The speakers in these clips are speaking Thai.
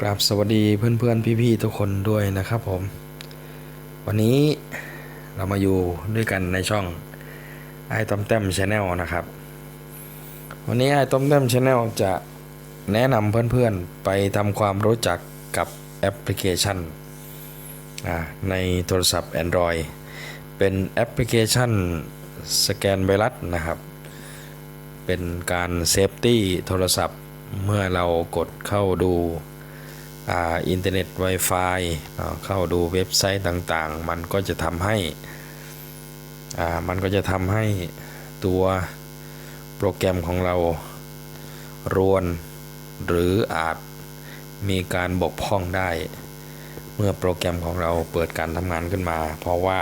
กราบสวัสดีเพื่อนๆพี่ๆทุกคนด้วยนะครับผม วันนี้เรามาอยู่ด้วยกันในช่องไอต้อมแต้มชาแนลนะครับ วันนี้ไอต้อมแต้มชาแนลจะแนะนำเพื่อนๆไปทำความรู้จักกับแอปพลิเคชันในโทรศัพท์ Android เป็นแอปพลิเคชันสแกนไวรัสนะครับ เป็นการเซฟตี้โทรศัพท์เมื่อเรากดเข้าดู อ่าอินเทอร์เน็ต Wi-Fi เนาเข้าดูเว็บไซต์ต่างๆ มันก็จะทำให้อ่ามันก็จะทำให้ตัวโปรแกรมของเรารวนหรืออาจมีการบกพร่องได้ เมื่อโปรแกรมของเราเปิดการทำงานขึ้นมา เพราะว่า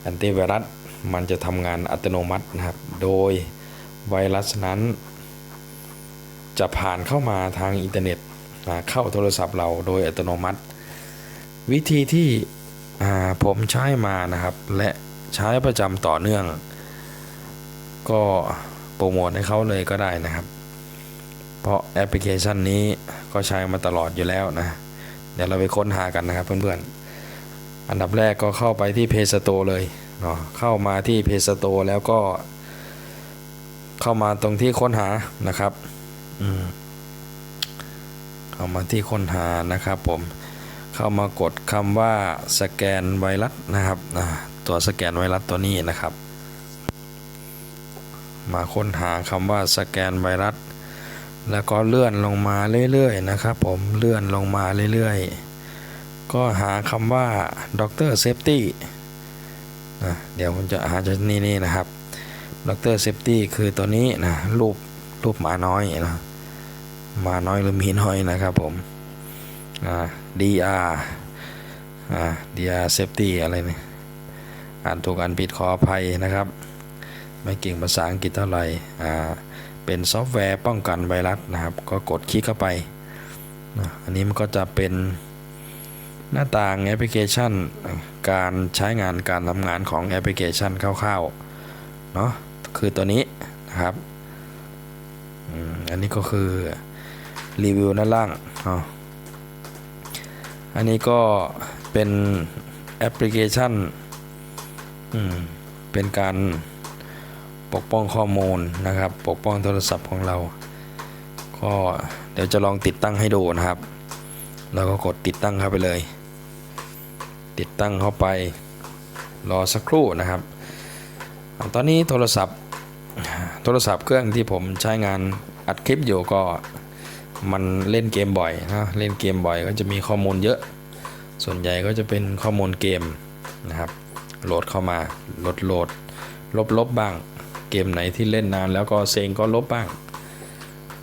แอนติไวรัสมันจะทำงานอัตโนมัตินะครับ โดยไวรัสนั้น จะผ่านเข้ามาทางอินเทอร์เน็ต เข้าโทรศัพท์เราโดยอัตโนมัติ วิธีที่ผมใช้มานะครับ และใช้ประจำต่อเนื่อง ก็โปรโมทให้เขาเลยก็ได้นะครับ เพราะแอปพลิเคชันนี้ก็ใช้มาตลอดอยู่แล้วนะ เดี๋ยวเราไปค้นหากันนะครับ เพื่อนๆ อันดับแรกก็เข้าไปที่ Play Store เลยเนาะเข้ามาที่ Play Store แล้วก็ เข้ามาตรงที่ค้นหานะครับ อืม เข้ามาที่ค้นหานะครับผมเข้ามากดคำว่าสแกนไวรัสนะครับตัวสแกนไวรัสตัวนี้นะครับ มาค้นหาคำว่าสแกนไวรัส แล้วก็เลื่อนลงมาเรื่อยๆนะครับ ผมเลื่อนลงมาเรื่อยๆ ก็หาคำว่าด็อกเตอร์เซฟตี้เดี๋ยวผมจะหาจากนี่นี่นะครับด็อกเตอร์เซฟตี้คือตัวนี้นะรูปรูปหมาน้อยนะ มาน้อยหรือมีน้อยนะครับผมอ่า DR อ่า DR safety อะไรเนี่ยอ่านถูกอ่านผิดขออภัยนะครับ ไม่เก่งภาษาอังกฤษเท่าไหร่อ่าเป็นซอฟต์แวร์ป้องกันไวรัสนะครับ ก็กดคลิกเข้าไปนะอันนี้มันก็จะเป็นหน้าต่างแอปพลิเคชัน การใช้งานการทำงานของแอปพลิเคชันคร่าวๆเนาะคือตัวนี้นะครับอืมอันนี้ก็คือ รีวิวด้านล่างอ๋ออันนี้ก็เป็นแอปพลิเคชันเป็นการปกป้องข้อมูลนะครับ ปกป้องโทรศัพท์ของเรา ก็เดี๋ยวจะลองติดตั้งให้ดูนะครับแล้วก็กดติดตั้งเข้าไปเลย ติดตั้งเข้าไปรอสักครู่นะครับ ตอนนี้โทรศัพท์ โทรศัพท์เครื่องที่ผมใช้งานอัดคลิปอยู่ก็ มันเล่นเกมบ่อยนะเล่นเกมบ่อยก็จะมีข้อมูลเยอะ ส่วนใหญ่ก็จะเป็นข้อมูลเกมนะครับ โหลดเข้ามาโหลดโหลดลบลบบ้าง เกมไหนที่เล่นนานแล้วก็เซ็งก็ลบบ้าง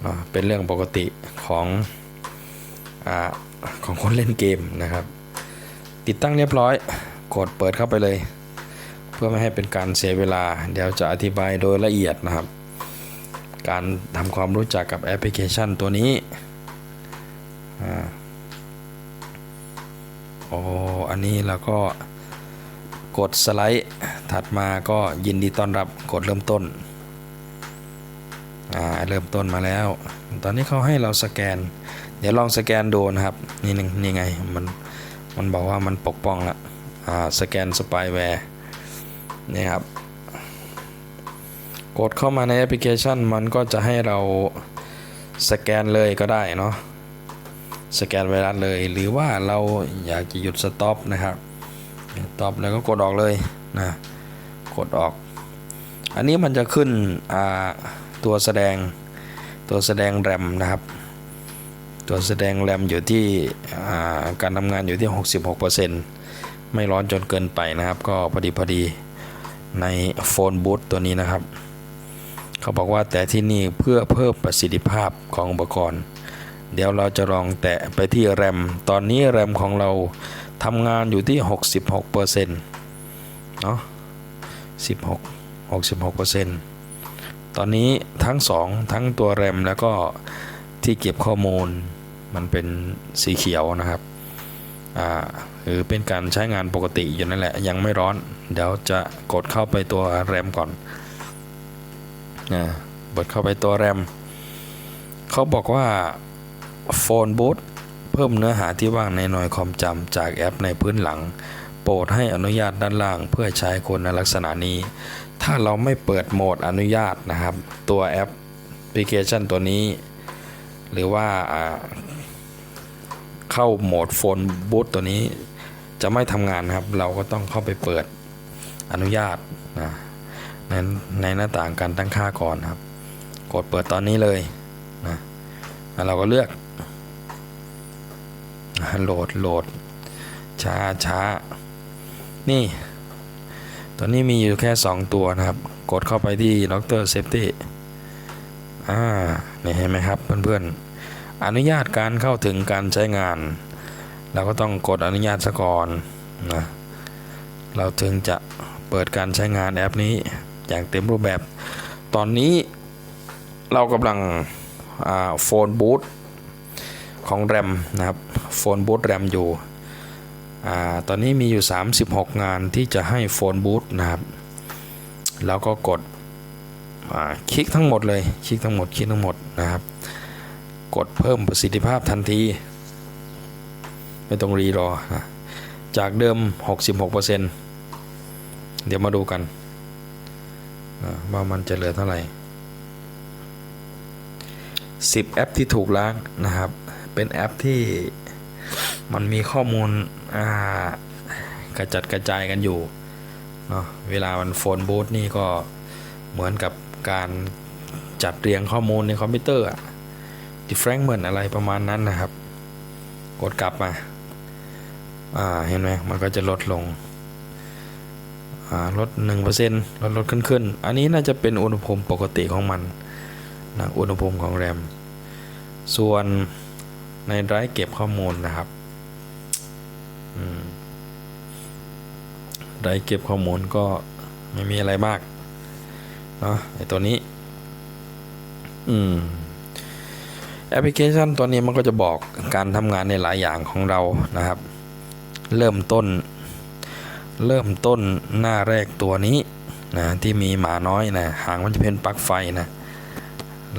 อ่าเป็นเรื่องปกติของอาของคนเล่นเกมนะครับ ติดตั้งเรียบร้อย กดเปิดเข้าไปเลย เพื่อไม่ให้เป็นการเสียเวลา เดี๋ยวจะอธิบายโดยละเอียดนะครับ การทำความรู้จักกับแอปพลิเคชันตัวนี้อาโอ้อันนี้เราก็กดสไลด์ถัดมาก็ยินดีต้อนรับกดเริ่มต้น อ่า เริ่มต้นมาแล้ว ตอนนี้เขาให้เราสแกน เดี๋ยวลองสแกนดูนะครับ นี่นึงนี่ไง มัน มันบอกว่ามันปกป้องละอ่า สแกนสปายแวร์นี่ครับ กดเข้ามาในแอปพลิเคชันมันก็จะให้เราสแกนเลยก็ได้เนาะสแกนไวรัสเลย หรือว่าเราอยากจะหยุดสต็อปนะครับสต็อปแล้วก็กดออกเลยนะกดออก อันนี้มันจะขึ้นตัวแสดงตัวแสดงแรมนะครับ ตัวแสดงแรมอยู่ที่าการทำงานอยู่ที่ 66%ไม่ร้อนจนเกินไปนะครับ ก็พอดีพอดีในโฟนบูตตัวนี้นะครับ เขาบอกว่าแต่ที่นี่เพื่อเพิ่มประสิทธิภาพของอุปกรณ์ เดี๋ยวเราจะลองแตะไปที่แรม ตอนนี้แรมของเราทำงานอยู่ที่ 66%เนาะ16 66%ตอนนี้ทั้ง 2 ทั้งตัวแรมแล้วก็ที่เก็บข้อมูลมันเป็นสีเขียวนะครับอ่าคือเป็นการใช้งานปกติอยู่นั่นแหละยังไม่ร้อน เดี๋ยวจะกดเข้าไปตัวแรมก่อน นะกดเข้าไปตัวแรม เขาบอกว่าโฟนบูตเพิ่มเนื้อหาที่ว่างในหน่วยความจำจากแอปในพื้นหลัง โปรดให้อนุญาตด้านล่างเพื่อใช้คนในลักษณะนี้ ถ้าเราไม่เปิดโหมดอนุญาตนะครับ ตัวแอปพลิเคชันตัวนี้ หรือว่าเข้าโหมดโฟนบูตตัวนี้จะไม่ทำงานนะครับ เราก็ต้องเข้าไปเปิดอนุญาตนะ ในในหน้าต่างการตั้งค่าก่อนครับ กดเปิดตอนนี้เลยนะแล้วเราก็เลือกโหลดโหลดช้าช้านี่ตัวนี้มีอยู่แค่ 2 ตัวนะครับ กดเข้าไปที่ดรเซฟตี้อ่านี่เห็นไหมครับเพื่อนๆ อนุญาตการเข้าถึงการใช้งาน เราก็ต้องกดอนุญาตซะก่อนนะเราถึงจะเปิดการใช้งานแอปนี้ อย่างเต็มรูปแบบ ตอนนี้เรากำลังโฟนบูตของแรมนะครับโฟนบูตแรมอยู่ตอนนี้มีอยู่ 36 งานที่จะให้โฟนบูตนะครับ แล้วก็กดคลิกทั้งหมดเลยคลิกทั้งหมดคลิกทั้งหมดนะครับ กดเพิ่มประสิทธิภาพทันที ไม่ต้องรีรอนะจากเดิม 66%เดี๋ยวมาดูกัน ว่ามันจะเหลือเท่าไหร่ 10 แอปที่ถูกล้างนะครับ เป็นแอปที่มันมีข้อมูลกระจัดกระจายกันอยู่เนาะเวลามันโฟนบูตนี่ก็เหมือนกับการจัดเรียงข้อมูลในคอมพิวเตอร์อะ defragment อนอะไรประมาณนั้นนะครับ กดกลับมา อ่า เห็นไหมมันก็จะลดลง ลด 1%ลดลดขึ้นขึ้น อันนี้น่าจะเป็นอุณหภูมิปกติของมันนะอุณหภูมิของแรม ส่วนในไดรฟ์เก็บข้อมูลนะครับไดรฟ์เก็บข้อมูลก็ไม่มีอะไรมากเนาะไอตัวนี้ อืมแอปพลิเคชันตัวนี้มันก็จะบอกการทำงานในหลายอย่างของเรานะครับ เริ่มต้น เริ่มต้นหน้าแรกตัวนี้นะที่มีหมาน้อยนะหางมันจะเป็นปลั๊กไฟนะ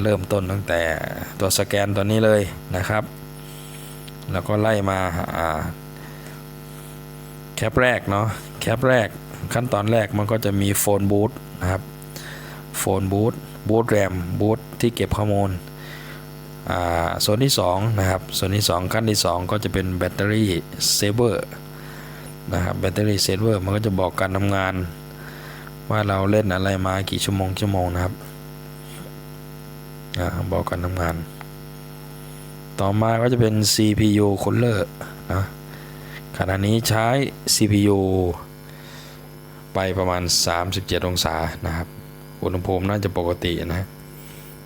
เริ่มต้นตั้งแต่ตัวสแกนตัวนี้เลยนะครับ แล้วก็ไล่มาาแคปแรกเนาะแคปแรกขั้นตอนแรกมันก็จะมีโฟนบูตนะครับโฟนบูตบูตแรมบูตที่เก็บข้อมูลส่วนที่2นะครับส่วนที่ 2 ขั้นที่ 2 ก็จะเป็นแบตเตอรี่เซเวอร์ นะครับแบตเตอรี่เซเวอร์มันก็จะบอกการทำงาน ว่าเราเล่นอะไรมากี่ชั่วโมงชั่วโมงนะครับบอกการทำงาน ต่อมาก็จะเป็น CPU cooler นะขณะนี้ใช้ CPU ไปประมาณ 37 องศานะครับ อุณหภูมิน่าจะปกตินะ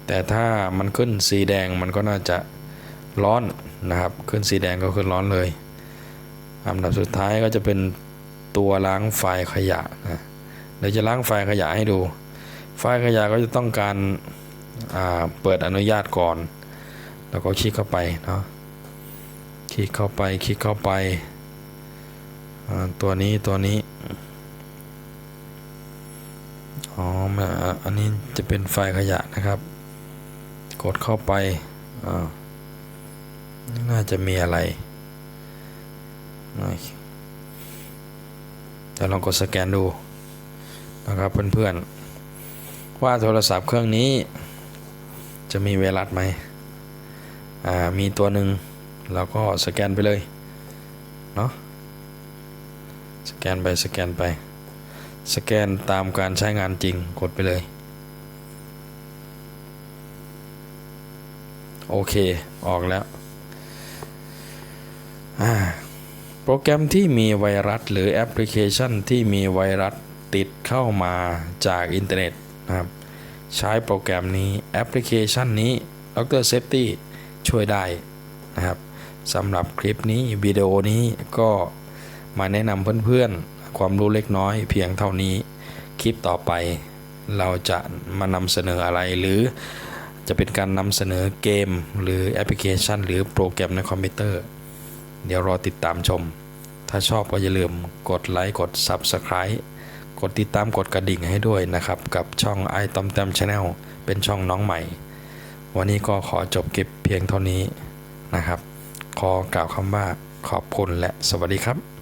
แต่ถ้ามันขึ้นสีแดงมันก็น่าจะร้อนนะครับ ขึ้นสีแดงก็คือร้อนเลย อันดับสุดท้ายก็จะเป็นตัวล้างไฟล์ขยะนะเดี๋ยวจะล้างไฟล์ขยะให้ดู ไฟล์ขยะก็จะต้องการาเปิดอนุญาตก่อน แล้วก็คลิกเข้าไปเนาะคลิกเข้าไปคลิกเข้าไปตัวนี้ตัวนี้อ๋อมาอันนี้จะเป็นไฟล์ขยะนะครับ กดเข้าไปอ่าน่าจะมีอะไร จะลองกดสแกนดูนะครับเพื่อนๆ ว่าโทรศัพท์เครื่องนี้จะมีไวรัสไหมอ่ามีตัวหนึ่งเราก็สแกนไปเลยเนาะสแกนไปสแกนไป สแกนตามการใช้งานจริงกดไปเลย โอเค ออกแล้วอ่า โปรแกรมที่มีไวรัส หรือแอปพลิเคชันที่มีไวรัสติดเข้ามาจากอินเทอร์เน็ตนะครับใช้โปรแกรมนี้แอปพลิเคชันนี้ Dr. Safety ช่วยได้นะครับสำหรับคลิปนี้วิดีโอนี้ก็มาแนะนำเพื่อนๆ ความรู้เล็กน้อยเพียงเท่านี้ คลิปต่อไป เราจะมานำเสนออะไรหรือจะเป็นการนำเสนอเกม หรือแอปพลิเคชัน หรือโปรแกรมในคอมพิวเตอร์ เดี๋ยวรอติดตามชม ถ้าชอบก็อย่าลืมกดไลค์กด Subscribe กดติดตามกดกระดิ่งให้ด้วยนะครับ กับช่องไอตอมแตมชาแนลเป็นช่องน้องใหม่ วันนี้ก็ขอจบคลิปเพียงเท่านี้นะครับ ขอกล่าวคำว่าขอบคุณและสวัสดีครับ